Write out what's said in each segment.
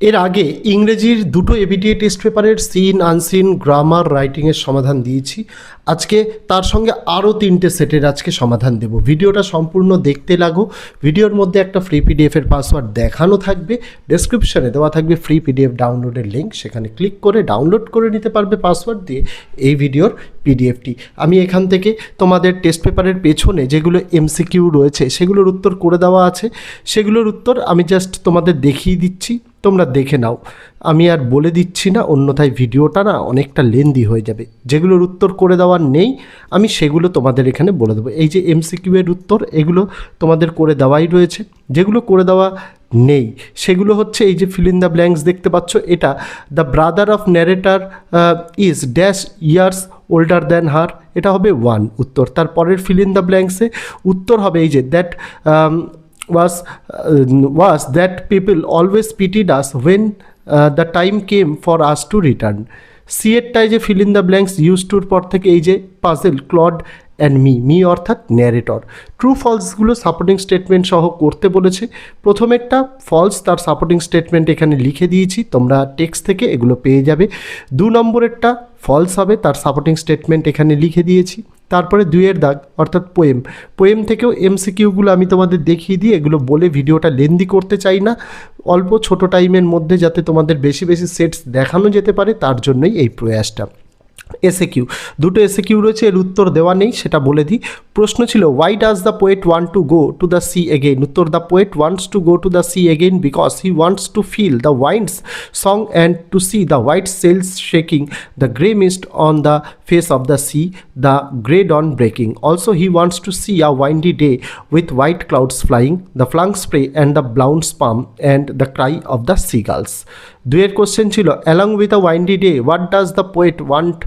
এর আগে ইংরেজির দুটো এবিটিএ টেস্ট পেপারের সিন আনসিন গ্রামার রাইটিংয়ের সমাধান দিয়েছি। আজকে তার সঙ্গে আরও তিনটে সেটের আজকে সমাধান দেব। ভিডিওটা সম্পূর্ণ দেখতে লাগো। ভিডিওর মধ্যে একটা ফ্রি পিডিএফের পাসওয়ার্ড দেখানো থাকবে। ডেসক্রিপশানে দেওয়া থাকবে ফ্রি পিডিএফ ডাউনলোডের লিঙ্ক সেখানে ক্লিক করে ডাউনলোড করে নিতে পারবে পাসওয়ার্ড দিয়ে এই ভিডিওর পিডিএফটি আমি এখান থেকে তোমাদের টেস্ট পেপারের পেছনে যেগুলো এমসিকিউ রয়েছে, সেগুলোর উত্তর করে দেওয়া আছে। সেগুলোর উত্তর আমি জাস্ট তোমাদের দেখিয়ে দিচ্ছি। তোমরা দেখে নাও। আমি আর বলে দিচ্ছি না, অন্যথায় ভিডিওটা না অনেকটা লেন্দি হয়ে যাবে। যেগুলোর উত্তর করে দেওয়ার নেই, আমি সেগুলো তোমাদের এখানে বলে দেবো। এই যে এমসিকিউ এর উত্তর, এগুলো তোমাদের করে দেওয়াই রয়েছে। যেগুলো করে দেওয়া নেই, সেগুলো হচ্ছে এই যে ফিল ইন দ্য ব্ল্যাঙ্কস দেখতে পাচ্ছ, এটা the brother of narrator is dash years older than her এটা হবে ওয়ান উত্তর। তারপরের ফিল ইন দ্য ব্ল্যাঙ্কসে উত্তর হবে এই যে that was uh, was that people always pitied us when uh, the time came for us to return. C এরটায় যে fill in the blanks use টুর পর থেকে এই যে puzzle Claude and me me অর্থাৎ ন্যারেটর ট্রু ফলসগুলো supporting statement সহ করতে বলেছে। প্রথমেরটা ফলস তার সাপোর্টিং স্টেটমেন্ট এখানে লিখে দিয়েছি তোমরা টেক্সট থেকে এগুলো পেয়ে যাবে। দু নম্বরেরটা ফলস হবে তার সাপোর্টিং স্টেটমেন্ট এখানে লিখে দিয়েছি। তারপরে দুইয়ের দাগ, অর্থাৎ পোয়েম পোয়েম থেকেও এমসিকিউগুলো আমি তোমাদের দেখিয়ে দিই, এগুলো বলে ভিডিওটা লেন্দি করতে চাই না। অল্প ছোট টাইমের মধ্যে যাতে তোমাদের বেশি বেশি সেটস দেখানো যেতে পারে, তার জন্যই এই প্রয়াসটা। এসে কিউ দুটো এসে কিউ রয়েছে, এর উত্তর দেওয়া নেই, সেটা বলে দিই। প্রশ্ন ছিল why does the poet want to go to the sea again উত্তর the poet wants to go to the sea again because he wants to feel the winds song and to see the white sails shaking the grey mist on the face of the sea the grey dawn breaking also he wants to see a windy day with white clouds flying the flung spray and the blown spume and the cry of the seagulls দুয়ের question ছিল along with a windy day what does the poet want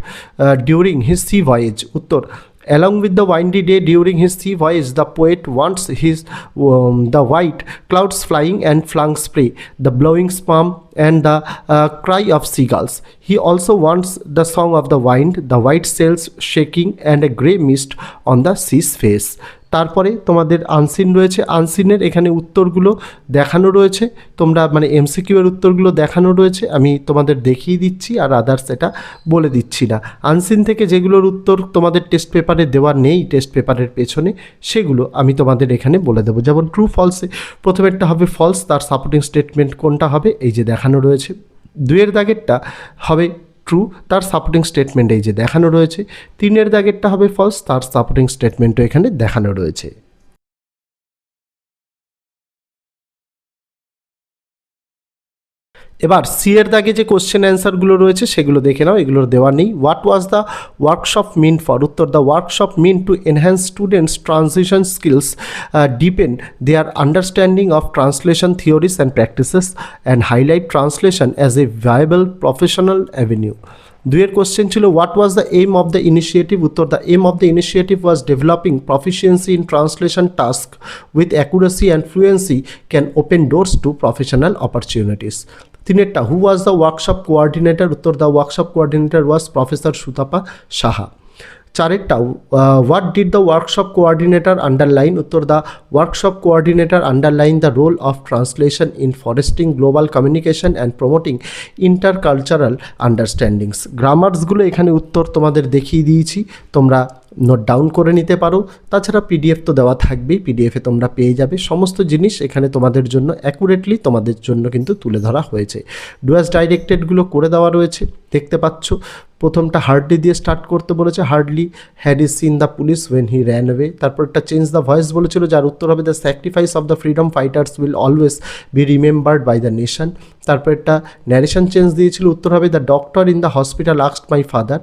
during his sea voyage উত্তর along with the windy day during his sea voyage the poet wants his um, the white clouds flying and flung spray the blowing sperm and the uh, cry of seagulls he also wants the song of the wind the white sails shaking and a grey mist on the sea's face তারপরে তোমাদের unseen রয়েছে। আনসিনের এখানে উত্তরগুলো দেখানো রয়েছে। তোমরা মানে MCQ এর উত্তরগুলো দেখানো রয়েছে। আমি তোমাদের দেখিয়ে দিচ্ছি আর আদার্স এটা বলে দিচ্ছি না। আনসিন থেকে যেগুলোর উত্তর তোমাদের টেস্ট পেপারে দেওয়া নেই টেস্ট পেপারের পেছনে, সেগুলো আমি তোমাদের এখানে বলে দেবো। যেমন ট্রু ফলসে প্রথমেরটা হবে ফলস তার সাপোর্টিং স্টেটমেন্ট কোনটা হবে? এই যে দেখানো রয়েছে। দুয়ের দাগেরটা হবে ট্রু তার সাপোর্টিং স্টেটমেন্ট এই যে দেখানো রয়েছে। তিনের দাগেরটা হবে ফলস তার সাপোর্টিং স্টেটমেন্টও এখানে দেখানো রয়েছে। এবার সি এর দাগে যে কোশ্চেন অ্যান্সারগুলো রয়েছে, সেগুলো দেখে নাও, এগুলোর দেওয়া নেই। What was the workshop mean for উত্তর the workshop mean to enhance students translation skills depend their understanding of translation theories and practices and highlight translation as a viable professional avenue দুইয়ের question ছিল what was the aim of the initiative উত্তর the aim of the initiative was developing proficiency in translation task with accuracy and fluency can open doors to professional opportunities তিনেরটা who was the workshop coordinator উত্তর the workshop coordinator was professor Sutapa Saha. চারেরটা what did the workshop coordinator underline উত্তর the workshop coordinator underline the role of translation in fostering global communication and promoting intercultural understandings গ্রামার্সগুলো এখানে উত্তর তোমাদের দেখিয়ে দিয়েছি, তোমরা note down করে নিতে পারো। তাছাড়া পিডিএফ তো দেওয়া থাকবেই পিডিএফে তোমরা পেয়ে যাবে। সমস্ত জিনিস এখানে তোমাদের জন্য অ্যাকুরেটলি তোমাদের জন্য কিন্তু তুলে ধরা হয়েছে। ডুয়াস ডাইরেক্টেডগুলো করে দেওয়া রয়েছে, দেখতে পাচ্ছ। প্রথমটা হার্ডলি দিয়ে স্টার্ট করতে বলেছে hardly had is seen the police when he ran away তারপর একটা চেঞ্জ দ্য ভয়েস বলেছিল, যার উত্তর হবে the sacrifice of the freedom fighters will always be remembered by the nation তারপর একটা ন্যারেশন চেঞ্জ দিয়েছিল, উত্তর হবে the doctor in the hospital asked my father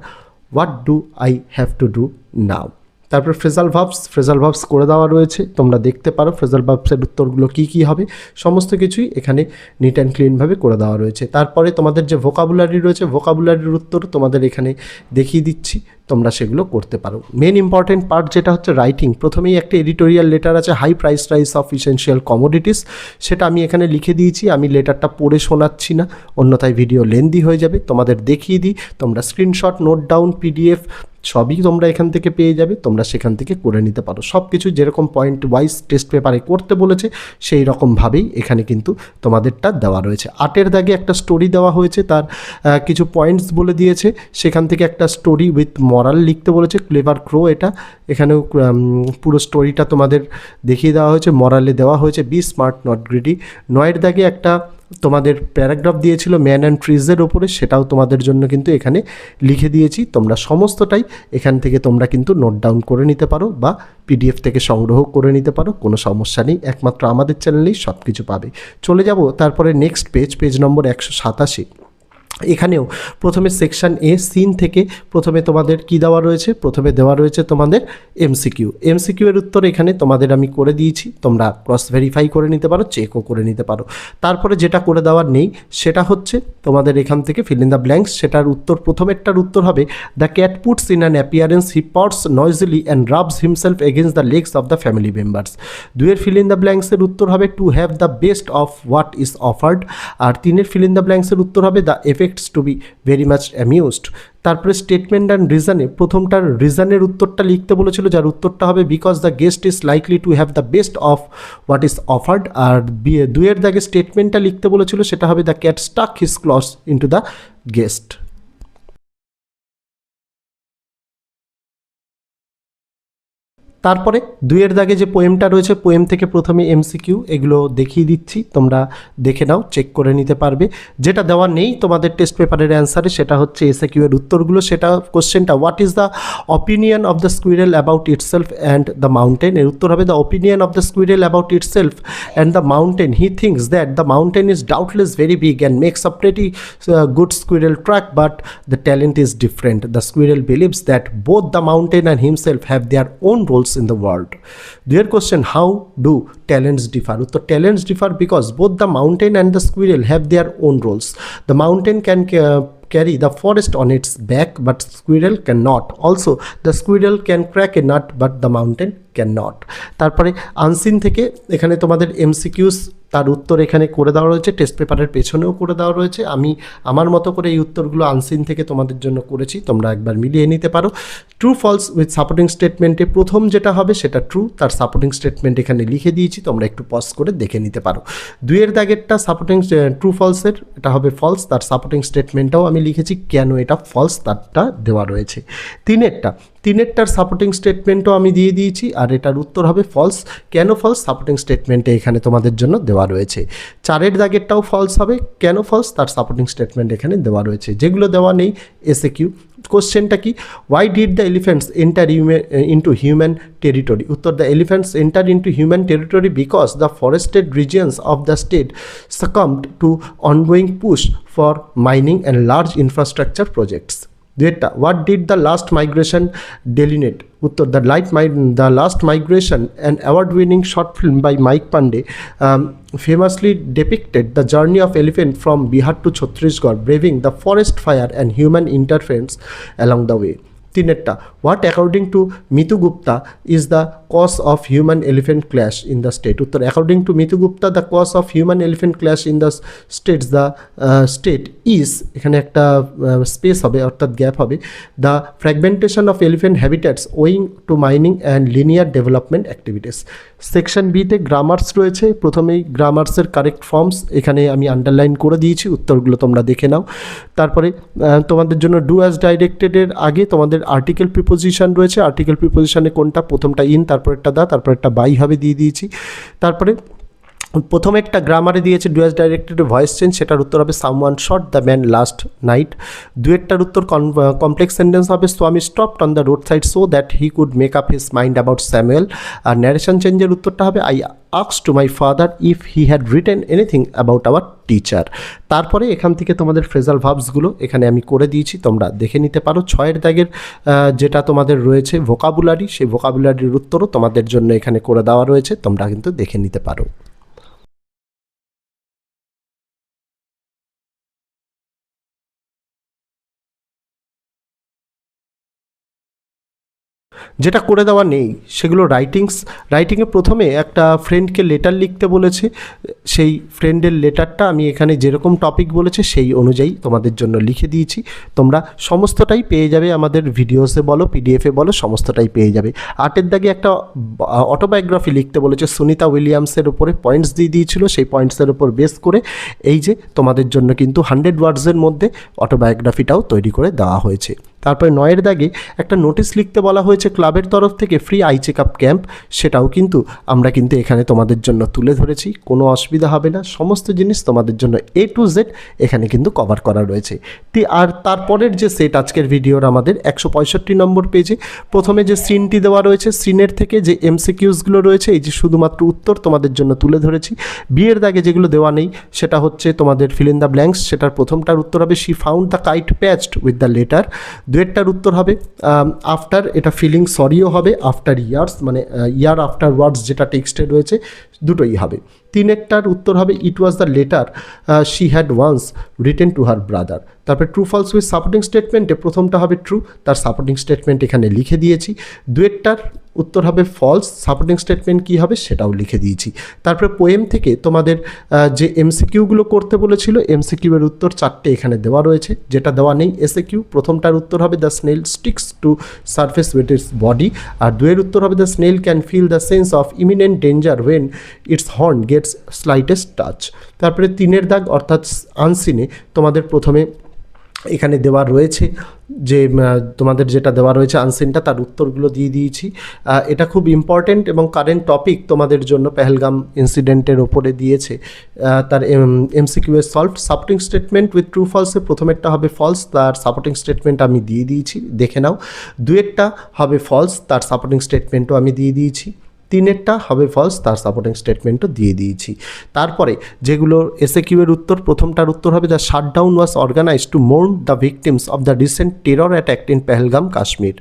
what do I have to do now তারপর ফ্রেজাল ভাবস ফ্রেজাল ভাবস করে দেওয়া রয়েছে। তোমরা দেখতে পারো ফ্রেজাল ভাবসের উত্তরগুলো কী কী হবে। সমস্ত কিছুই এখানে নিট অ্যান্ড ক্লিনভাবে করে দেওয়া রয়েছে। তারপরে তোমাদের যে ভোকাবুলারি রয়েছে ভোকাবুলারির উত্তর তোমাদের এখানে দেখিয়ে দিচ্ছি। তোমরা সেগুলো করতে পারো। মেন ইম্পর্টেন্ট পার্ট যেটা হচ্ছে রাইটিং প্রথমেই একটা এডিটোরিয়াল লেটার আছে high price rise of essential commodities সেটা আমি এখানে লিখে দিয়েছি। আমি লেটারটা পড়ে শোনাচ্ছি না। অন্যথায় ভিডিও লেন্দি হয়ে যাবে। তোমাদের দেখিয়ে দিই। তোমরা স্ক্রিনশট নোট ডাউন পিডিএফ সবই তোমরা এখান থেকে পেয়ে যাবে, তোমরা সেখান থেকে করে নিতে পারো। সব কিছু যেরকম পয়েন্ট ওয়াইজ টেস্ট পেপারে করতে বলেছে, সেই রকমভাবেই এখানে কিন্তু তোমাদেরটা দেওয়া রয়েছে। আটের দাগে একটা স্টোরি দেওয়া হয়েছে, তার কিছু পয়েন্টস বলে দিয়েছে। সেখান থেকে একটা স্টোরি উইথ মরাল লিখতে বলেছে ক্লেভার ক্রো এটা। এখানেও পুরো স্টোরিটা তোমাদের দেখিয়ে দেওয়া হয়েছে মরালে দেওয়া হয়েছে বি স্মার্ট নট গ্রিডি নয়ের দাগে একটা তোমাদের প্যারাগ্রাফ দিয়েছিল ম্যান অ্যান্ড ট্রিজের ওপরে, সেটাও তোমাদের জন্য কিন্তু এখানে লিখে দিয়েছি। তোমরা সমস্তটাই এখান থেকে তোমরা কিন্তু নোট ডাউন করে নিতে পারো বা পিডিএফ থেকে সংগ্রহ করে নিতে পারো। কোনো সমস্যা নেই, একমাত্র আমাদের চ্যানেলেই সব কিছু পাবে। চলে যাব, তারপরে নেক্সট পেজ পেজ নম্বর একশো সাতাশি। এখানেও প্রথমে সেকশন এ সিন থেকে প্রথমে তোমাদের কি দেওয়া রয়েছে? প্রথমে দেওয়া রয়েছে তোমাদের এমসিকিউ এমসিকিউ এর উত্তর এখানে তোমাদের আমি করে দিয়েছি। তোমরা ক্রস ভেরিফাই করে নিতে পারো চেকও করে নিতে পারো। তারপরে যেটা করে দেওয়ার নেই, সেটা হচ্ছে তোমাদের এখান থেকে ফিল ইন দ্য ব্ল্যাঙ্কস সেটার উত্তর, প্রথমেরটার উত্তর হবে the cat puts in an appearance he purrs noisily and rubs himself against the legs of the family members দুয়ের ফিল ইন দ্য ব্ল্যাঙ্কসের উত্তর হবে to have the best of what is offered আর তিনের ফিল ইন দ্য ব্ল্যাঙ্কসের উত্তর হবে the effects to be very much amused তারপরে statement and রিজনে প্রথমটার রিজনের উত্তরটা লিখতে বলেছিল, যার উত্তরটা হবে because the guest is likely to have the best of what is offered আর দুয়ের দাগে স্টেটমেন্টটা লিখতে বলেছিল, সেটা হবে the cat stuck his claws into the guest তারপরে দুইয়ের দাগে যে পোয়েমটা রয়েছে পোয়েম থেকে প্রথমে এমসিকিউ এগুলো দেখিয়ে দিচ্ছি, তোমরা দেখে নাও চেক করে নিতে পারবে। যেটা দেওয়া নেই তোমাদের টেস্ট পেপারের অ্যান্সারে সেটা হচ্ছে এসে কিউ এর উত্তরগুলো। সেটা কোশ্চেনটা what is the opinion of the squirrel about itself and the mountain এর উত্তর হবে the opinion of the squirrel about itself and the mountain he thinks that the mountain is doubtless very big and makes a pretty good squirrel track but the talent is different the squirrel believes that both the mountain and himself have their own roles in the world. Their question How do talents differ? Uttar talents differ because both the mountain and the squirrel have their own roles. The mountain can uh, carry the forest on its back, but squirrel cannot. Also, the squirrel can crack a nut, but the mountain cannot. তারপরে unseen থেকে এখানে তোমাদের MCQs তার উত্তর এখানে করে দেওয়া রয়েছে টেস্ট পেপারের পেছনেও করে দেওয়া রয়েছে। আমি আমার মতো করে এই উত্তরগুলো আনসিন থেকে তোমাদের জন্য করেছি, তোমরা একবার মিলিয়ে নিতে পারো। ট্রু ফলস উইথ সাপোর্টিং স্টেটমেন্টে প্রথম যেটা হবে সেটা ট্রু তার সাপোর্টিং স্টেটমেন্ট এখানে লিখে দিয়েছি, তোমরা একটু পজ করে দেখে নিতে পারো। দুইয়ের দাগেরটা সাপোর্টিং ট্রু ফলসের এটা হবে ফলস তার সাপোর্টিং স্টেটমেন্টটাও আমি লিখেছি, কেন এটা ফলস তারটা দেওয়া রয়েছে। তিনেরটা, তিনেরটার সাপোর্টিং স্টেটমেন্টও আমি দিয়ে দিয়েছি, আর এটার উত্তর হবে ফলস কেন ফলস সাপোর্টিং স্টেটমেন্টে এখানে তোমাদের জন্য দেওয়া রয়েছে। চারের দাগেরটাও ফলস হবে। কেন ফলস তার সাপোর্টিং স্টেটমেন্ট এখানে দেওয়া রয়েছে। যেগুলো দেওয়া নেই এসে কিউ কোশ্চেনটা কি? Why did the elephants enter into human territory উত্তর the elephants enter into human territory because the forested regions of the state succumbed to ongoing push for mining and large infrastructure projects দুয়েরটা what did the last migration delineate উত্তর the light my the last migration and award winning short film by Mike Pandey famously depicted the journey of elephant from Bihar to Chhattisgarh, braving the forest fire and human interference along the way. তিনেরটা what according to Mitu Gupta is the cause of human elephant clash in the state উত্তর according to Mitu Gupta the cause of human elephant clash in the states the state is এখানে একটা space হবে, অর্থাৎ gap হবে the fragmentation of elephant habitats owing to mining and linear development activities section বিতে grammars রয়েছে, প্রথমেই গ্রামার্সের correct forms এখানে আমি আন্ডারলাইন করে দিয়েছি, উত্তরগুলো তোমরা দেখে নাও। তারপরে তোমাদের জন্য ডু অ্যাজ ডাইরেক্টেডের আগে তোমাদের আর্টিকেল প্রিপোজিশন রয়েছে আর্টিকেল প্রিপোজিশনে কোনটা প্রথমটা ইন তারপর একটা দা তারপর একটা বাই হবে দিয়ে দিয়েছি। তারপরে প্রথমে একটা গ্রামারে দিয়েছে ডুয়াস ডাইরেক্টেড ভয়েস চেঞ্জ সেটার উত্তর হবে someone shot the man last night দুয়েরটার উত্তর কমপ্লেক্স সেন্টেন্স হবে Swami stopped on the road side so that he could make up his mind about Samuel R narration চেঞ্জের উত্তরটা হবে I আক্স to my father if he had written anything about our teacher তারপরে এখান থেকে তোমাদের phrasal ভার্বসগুলো এখানে আমি করে দিয়েছি, তোমরা দেখে নিতে পারো। ছয়ের দাগের যেটা তোমাদের রয়েছে ভোকাবুলারি সেই ভোকাবুলারির উত্তরও তোমাদের জন্য এখানে করে দেওয়া রয়েছে, তোমরা কিন্তু দেখে নিতে পারো। যেটা করে দেওয়া নেই, সেগুলো রাইটিংস রাইটিংয়ে প্রথমে একটা ফ্রেন্ডকে লেটার লিখতে বলেছে, সেই ফ্রেন্ডের লেটারটা আমি এখানে যেরকম টপিক বলেছে, সেই অনুযায়ী তোমাদের জন্য লিখে দিয়েছি। তোমরা সমস্তটাই পেয়ে যাবে আমাদের ভিডিওসে বলো পিডিএফে বলো, সমস্তটাই পেয়ে যাবে। আর্টের দাগে একটা অটোবায়োগ্রাফি লিখতে বলেছে, সুনিতা উইলিয়ামসের উপরে পয়েন্টস দিয়ে দিয়েছিল, সেই পয়েন্টসের উপর বেস করে এই যে তোমাদের জন্য কিন্তু হান্ড্রেড ওয়ার্ডসের মধ্যে অটোবায়োগ্রাফিটাও তৈরি করে দেওয়া হয়েছে। তারপরে নয়ের দাগে একটা নোটিশ লিখতে বলা হয়েছে ক্লাবের তরফ থেকে free eye check up camp সেটাও কিন্তু আমরা কিন্তু এখানে তোমাদের জন্য তুলে ধরেছি, কোনো অসুবিধা হবে না, সমস্ত জিনিস তোমাদের জন্য এ টু জেড এখানে কিন্তু কভার করা রয়েছে। আর তারপরের যে সেট আজকের ভিডিওর আমাদের একশো পঁয়ষট্টি নম্বর পেজে প্রথমে যে সিনটি দেওয়া রয়েছে সিনের থেকে যে এমসিকিউসগুলো রয়েছে, এই যে শুধুমাত্র উত্তর তোমাদের জন্য তুলে ধরেছি। বিয়ের দাগে যেগুলো দেওয়া নেই, সেটা হচ্ছে তোমাদের ফিল ইন দ্য ব্ল্যাঙ্কস সেটার প্রথমটার উত্তর হবে she found the kite patched with the letter দুয়েরটার উত্তর হবে আফটার এটা ফিলিং সরিও হবে আফটার ইয়ার্স মানে ইয়ার আফটার ওয়ার্ডস যেটা টেক্সটে রয়েছে, দুটোই হবে। তিনেরটার উত্তর হবে it was the letter she had once written to her brother তারপরে ট্রু ফলস উইথ সাপোর্টিং স্টেটমেন্টে প্রথমটা হবে ট্রু তার সাপোর্টিং স্টেটমেন্ট এখানে লিখে দিয়েছি। দুয়েরটার উত্তর হবে ফলস সাপোর্টিং স্টেটমেন্ট কী হবে সেটাও লিখে দিয়েছি। তারপরে পোয়েম থেকে তোমাদের যে এমসিকিউগুলো করতে বলেছিল এমসিকিউ এর উত্তর চারটে এখানে দেওয়া রয়েছে, যেটা দেওয়া নেই এসে কিউ প্রথমটার উত্তর হবে the snail sticks to surface with its body আর দুয়ের উত্তর হবে the snail can feel the sense of imminent danger when its horn gets slightest touch তারপরে তিনের দাগ, অর্থাৎ আনসিনে তোমাদের প্রথমে এখানে দেওয়া রয়েছে যে তোমাদের যেটা দেওয়া রয়েছে আনসিনটা তার উত্তরগুলো দিয়ে দিয়েছি। এটা খুব ইম্পর্টেন্ট এবং কারেন্ট টপিক তোমাদের জন্য পেহেলগাম ইনসিডেন্টের ওপরে দিয়েছে। তার এমসিকিউ এর solve supporting statement with true ফলসে প্রথমেরটা হবে ফলস তার সাপোর্টিং স্টেটমেন্ট আমি দিয়ে দিয়েছি, দেখে নাও। দুয়েরটা হবে ফলস তার সাপোর্টিং স্টেটমেন্টও আমি দিয়ে দিয়েছি। তিনেরটা হবে ফলস তার সাপোর্টিং স্টেটমেন্টও দিয়ে দিয়েছি। তারপরে যেগুলো এসে কিউয়ের উত্তর, প্রথমটার উত্তর হবে the shutdown was organise to mourn the victims of the recent terror attack in Pahalgam Kashmir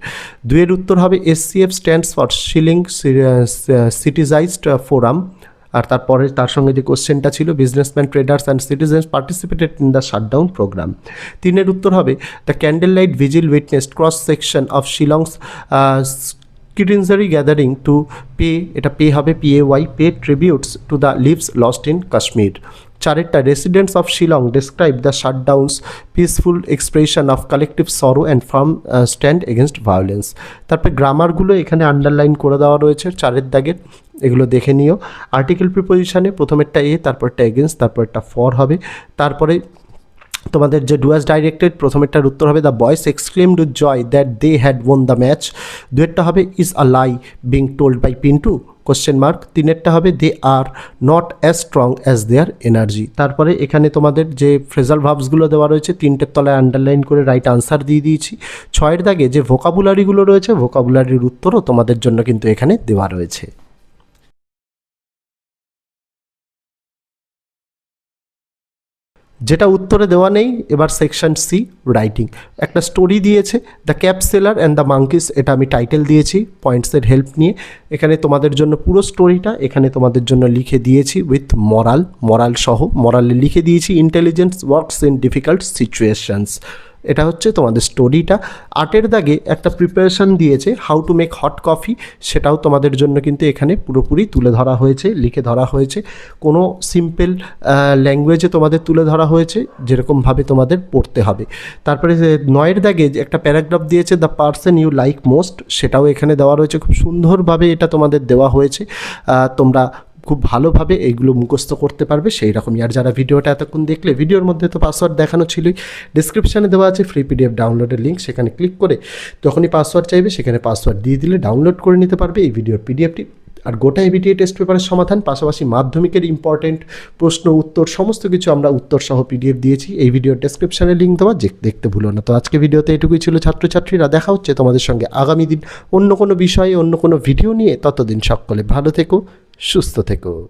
দুয়ের উত্তর হবে SCF stands for Shillong citizens forum আর তারপরে তার সঙ্গে যে কোশ্চেনটা ছিল businessman traders and citizens participated in the shutdown programme তিনের উত্তর হবে the candle light vigil witness cross section of Shillong's কিডিনজারি gathering to pay এটা পে হবে P A Y pay tributes to the lives lost in Kashmir চারেরটা residents of Shillong describe the shutdowns peaceful expression of collective sorrow and firm stand against violence তারপরে গ্রামারগুলো এখানে underline করে দেওয়া রয়েছে, চারের দাগের এগুলো দেখে নিও। আর্টিকেল প্রিপোজিশানে প্রথমেরটা এ তারপরটা এগেনস্ট তারপরটা ফর হবে। তারপরে তোমাদের যে ডুয়াস ডাইরেক্টেড প্রথমেরটার উত্তর হবে the boys exclaimed with joy that they had won the match দুয়েরটা হবে is a lie being told by Pintu question mark তিনেরটা হবে they are not as strong as their energy তারপরে এখানে তোমাদের যে ফ্রেজাল ভাবসগুলো দেওয়া রয়েছে, তিনটের তলায় আন্ডারলাইন করে রাইট আনসার দিয়ে দিয়েছি। ছয়ের দাগে যে ভোকাবুলারিগুলো রয়েছে ভোকাবুলারির উত্তরও তোমাদের জন্য কিন্তু এখানে দেওয়া রয়েছে। যেটা উত্তরে দেওয়া নেই, এবার সেকশন সি রাইটিং একটা স্টোরি দিয়েছে the cap seller and the monkeys এটা আমি টাইটেল দিয়েছি পয়েন্টসের হেল্প নিয়ে। এখানে তোমাদের জন্য পুরো স্টোরিটা এখানে তোমাদের জন্য লিখে দিয়েছি উইথ মরাল মরাল সহ। মরালে লিখে দিয়েছি intelligence works in difficult situations এটা হচ্ছে তোমাদের স্টোরিটা আর্টের দাগে একটা প্রিপারেশন দিয়েছে how to make hot coffee সেটাও তোমাদের জন্য কিন্তু এখানে পুরোপুরি তুলে ধরা হয়েছে, লিখে ধরা হয়েছে। কোনো সিম্পল ল্যাঙ্গুয়েজে তোমাদের তুলে ধরা হয়েছে যেরকমভাবে তোমাদের পড়তে হবে। তারপরে নয়ের দাগে একটা প্যারাগ্রাফ দিয়েছে the person you like most সেটাও এখানে দেওয়া রয়েছে। খুব সুন্দরভাবে এটা তোমাদের দেওয়া হয়েছে। তোমরা খুব ভালোভাবে এইগুলো মুখস্থ করতে পারবে। সেই রকমই। আর যারা ভিডিওটা এতক্ষণ দেখলে, ভিডিওর মধ্যে তো পাসওয়ার্ড দেখানো ছিলই। ডিসক্রিপশানে দেওয়া আছে ফ্রি পিডিএফ ডাউনলোডের লিঙ্ক সেখানে ক্লিক করে তখনই পাসওয়ার্ড চাইবে, সেখানে পাসওয়ার্ড দিয়ে দিলে ডাউনলোড করে নিতে পারবে এই ভিডিওর পিডিএফটি আর গোটা এবিটিএ টেস্ট পেপারের সমাধান, পাশাপাশি মাধ্যমিকের ইম্পর্টেন্ট প্রশ্ন, উত্তর, সমস্ত কিছু আমরা উত্তর সহ পিডিএফ দিয়েছি। এই ভিডিওর ডেসক্রিপশানে লিঙ্ক দেওয়া দেখতে ভুলো না। তো আজকে ভিডিওতে এটুকুই ছিল ছাত্রছাত্রীরা। দেখা হচ্ছে তোমাদের সঙ্গে আগামী দিন অন্য কোনো বিষয়ে, অন্য কোনো ভিডিও নিয়ে। ততদিন সকলে ভালো থেকো। সুস্থ থেকো।